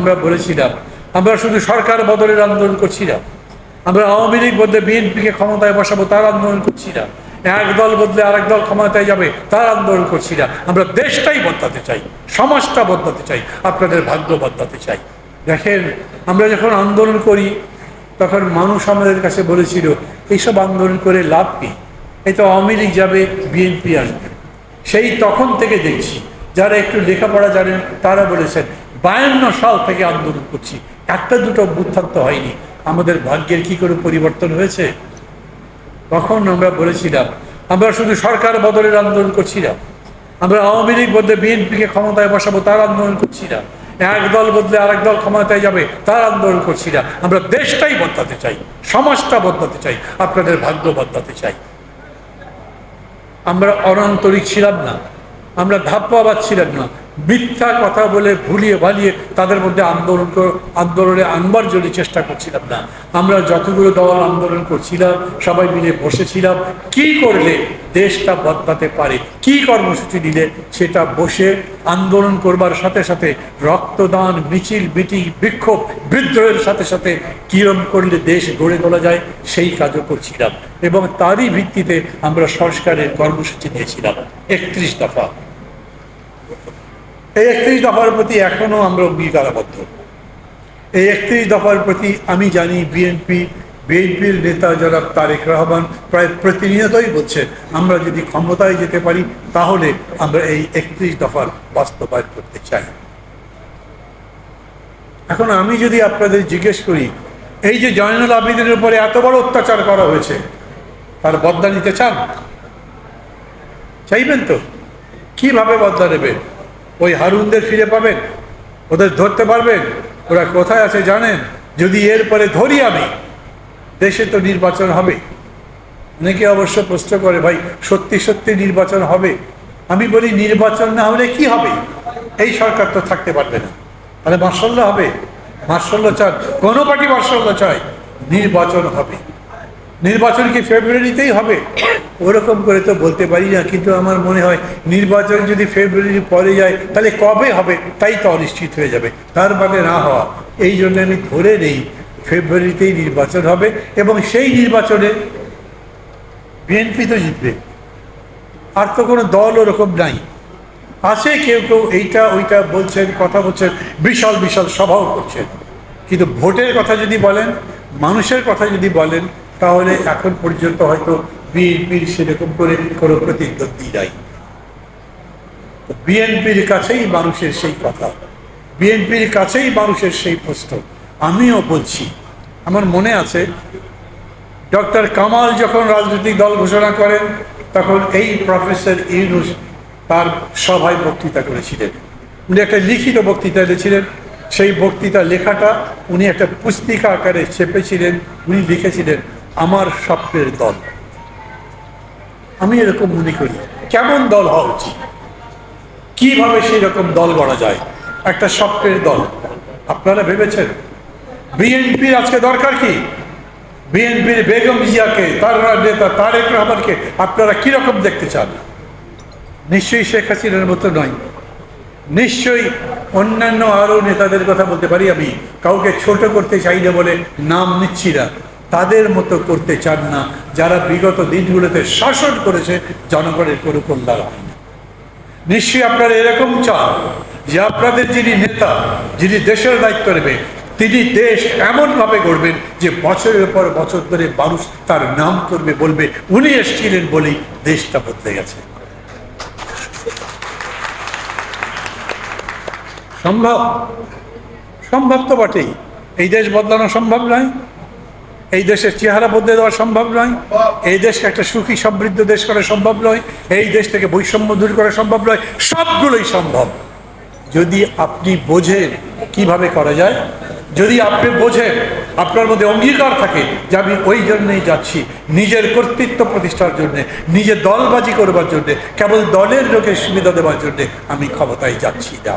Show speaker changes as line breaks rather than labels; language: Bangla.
আমরা বলেছিলাম আমরা শুধু সরকার বদলের আন্দোলন করছি না। আমরা আওয়ামী লীগ বদলে বিএনপিকে ক্ষমতায় বসাবো, তার আন্দোলন করছি না। এক দল বদলে আরেক দল ক্ষমতায় যাবে, তার আন্দোলন করছি না। আমরা দেশটাই বদলাতে চাই, সমাজটা বদলাতে চাই, আপনাদের ভাগ্য বদলাতে চাই। দেখেন, আমরা যখন আন্দোলন করি, তখন মানুষ আমাদের কাছে বলেছিল, এইসব আন্দোলন করে লাভ কি? এই তো আওয়ামী লীগ যাবে, বিএনপি আসবে। সেই তখন থেকে দেখছি, যারা একটু লেখাপড়া জানেন, তারা বলেছেন বায়ান্ন সাল থেকে আন্দোলন করছি। একটা দুটো বুদ্ধান্ত হয়নি। আমাদের ভাগ্যের কি করে পরিবর্তন হয়েছে? তখন আমরা বলেছিলাম, আমরা শুধু সরকার বদলের আন্দোলন করছি না আমরা আওয়ামী লীগ বদলে বিএনপিকে ক্ষমতায় বসাবো, তার আন্দোলন করছি না এক দল বদলে আরেক দল ক্ষমতায় যাবে, তার আন্দোলন করছি আমরা দেশটাই বদলাতে চাই, সমাজটা বদলাতে চাই, আপনাদের ভাগ্য বদলাতে চাই। আমরা অনান্তরিক ছিলাম না। আমরা ধাপ্পাবাদ ছিলাম না। মিথ্যা কথা বলে ভুলিয়ে ভালিয়ে তাদের মধ্যে আন্দোলন আন্দোলনে আনবার জন্য চেষ্টা করছিলাম না। আমরা যতগুলো দল আন্দোলন করছিলাম, সবাই মিলে বসেছিলাম। কি করলে দেশটা বদলাতে পারে? কি কর্মসূচি নিলে সেটা বসে আন্দোলন করবার সাথে সাথে রক্তদান, মিছিল, মিটিং, বিক্ষোভ, বিদ্রোহের সাথে সাথে কিরম করলে দেশ গড়ে তোলা যায়, সেই কাজও করছিলাম। এবং তারই ভিত্তিতে আমরা সংস্কারের কর্মসূচি নিয়েছিলাম। একত্রিশ দফা। এই একত্রিশ দফার প্রতি এখনও আমরা অঙ্গীকারাবদ্ধ। এই একত্রিশ দফার প্রতি আমি জানি বিএনপি বিএনপির নেতা জনাব তারেক রহমান প্রায় প্রতিনিয়তই বলছেন আমরা যদি ক্ষমতায় যেতে পারি, তাহলে আমরা এই একত্রিশ দফার বাস্তবায়ন করতে চাই। এখন আমি যদি আপনাদের জিজ্ঞেস করি, এই যে জয়নুল আবিদিনের উপরে এত বড় অত্যাচার করা হয়েছে, তার বদলা নিতে চান? চাইবেন তো? কীভাবে বদলা নেবেন? ওই হারুনদের ফিরে পাবেন? ওদের ধরতে পারবেন? ওরা কোথায় আছে জানেন? যদি এরপরে ধরি আমি, দেশে তো নির্বাচন হবে। অনেকে অবশ্য প্রশ্ন করে, ভাই, সত্যি সত্যি নির্বাচন হবে? আমি বলি, নির্বাচন না হলে কি হবে? এই সরকার তো থাকতে পারবে না। তাহলে মার্শাল্য হবে। মার্শাল্য চান। কোনো পার্টি মার্শাল্য চায়, নির্বাচন হবে। নির্বাচন কি ফেব্রুয়ারিতেই হবে? ওরকম করে তো বলতে পারি না, কিন্তু আমার মনে হয় নির্বাচন যদি ফেব্রুয়ারি পরে যায়, তাহলে কবে হবে তাই তো অনিশ্চিত হয়ে যাবে, তার মানে না হওয়া। এই জন্য আমি ধরে নেই, ফেব্রুয়ারিতেই নির্বাচন হবে এবং সেই নির্বাচনে বিএনপি তো জিতবে। আর তো কোনো দল ওরকম নাই। আছে কেউ কেউ এইটা ওইটা বলছেন, কথা বলছেন, বিশাল বিশাল সভাও করছেন। কিন্তু ভোটের কথা যদি বলেন, মানুষের কথা যদি বলেন তাহলে এখন পর্যন্ত হয়তো বিএনপির সেরকম করে কোনো প্রতিদ্বন্দ্বী নাই। বিএনপির কাছেই মানুষের সেই কথা। বিএনপির কাছেই মানুষের সেই প্রশ্ন। আমিও বলছি, আমার মনে আছে, ডক্টর কামাল যখন রাজনৈতিক দল ঘোষণা করেন, তখন এই প্রফেসর ইউনুস তার সভায় বক্তৃতা করেছিলেন। উনি একটা লিখিত বক্তৃতা দিয়েছিলেন সেই বক্তৃতা লেখাটা উনি একটা পুস্তিকা আকারে চেপেছিলেন। উনি লিখেছিলেন আমার স্বপ্নের দল। আমি এরকম মনে করি, কেমন দল হওয়া উচিত? কীভাবে সেই রকম দল গড়া যায়? একটা স্বপ্নের দল। আপনারা ভেবেছেন? বিএনপির আজকে দরকার কি? বিএনপির বেগম জিয়াকে, তার নেতা তারেক রহমানকে আপনারা কীরকম দেখতে চান? নিশ্চয়ই শেখ হাসিনার মতো নয়। নিশ্চয়ই অন্যান্য আরও নেতাদের কথা বলতে পারি আমি। কাউকে ছোট করতে চাই না বলে নাম নিচ্ছি না। তাদের মতো করতে চান না। যারা বিগত দিনগুলোতে শাসন করেছে, জনগণের কোনো কল্যাণ হয়নি নিশ্চয়ই আপনারা এরকম চান যে আপনাদের যিনি নেতা, যিনি দেশের দায়িত্ব নেবে, তিনি দেশ এমনভাবে গড়বেন যে বছরের পর বছর ধরে মানুষ তার নাম করবে, বলবে, উনি এসেছিলেন বলেই দেশটা বদলে গেছে। সম্ভব? সম্ভব তো বটেই। এই দেশ বদলানো সম্ভব নয়। এই দেশের চেহারা বদলে দেওয়া সম্ভব নয়। এই দেশকে একটা সুখী সমৃদ্ধ দেশ করা সম্ভব নয়। এই দেশ থেকে বৈষম্য দূর করা সম্ভব নয়। সবগুলোই সম্ভব। যদি আপনি বোঝেন কীভাবে করা যায়, যদি আপনি বোঝেন, আপনার মধ্যে অঙ্গীকার থাকে যে আমি ওই জন্যেই যাচ্ছি, নিজের কর্তৃত্ব প্রতিষ্ঠার জন্যে নিজের দলবাজি করবার জন্যে, কেবল দলের লোকের সুবিধা দেওয়ার জন্যে আমি ক্ষমতায় যাচ্ছি না।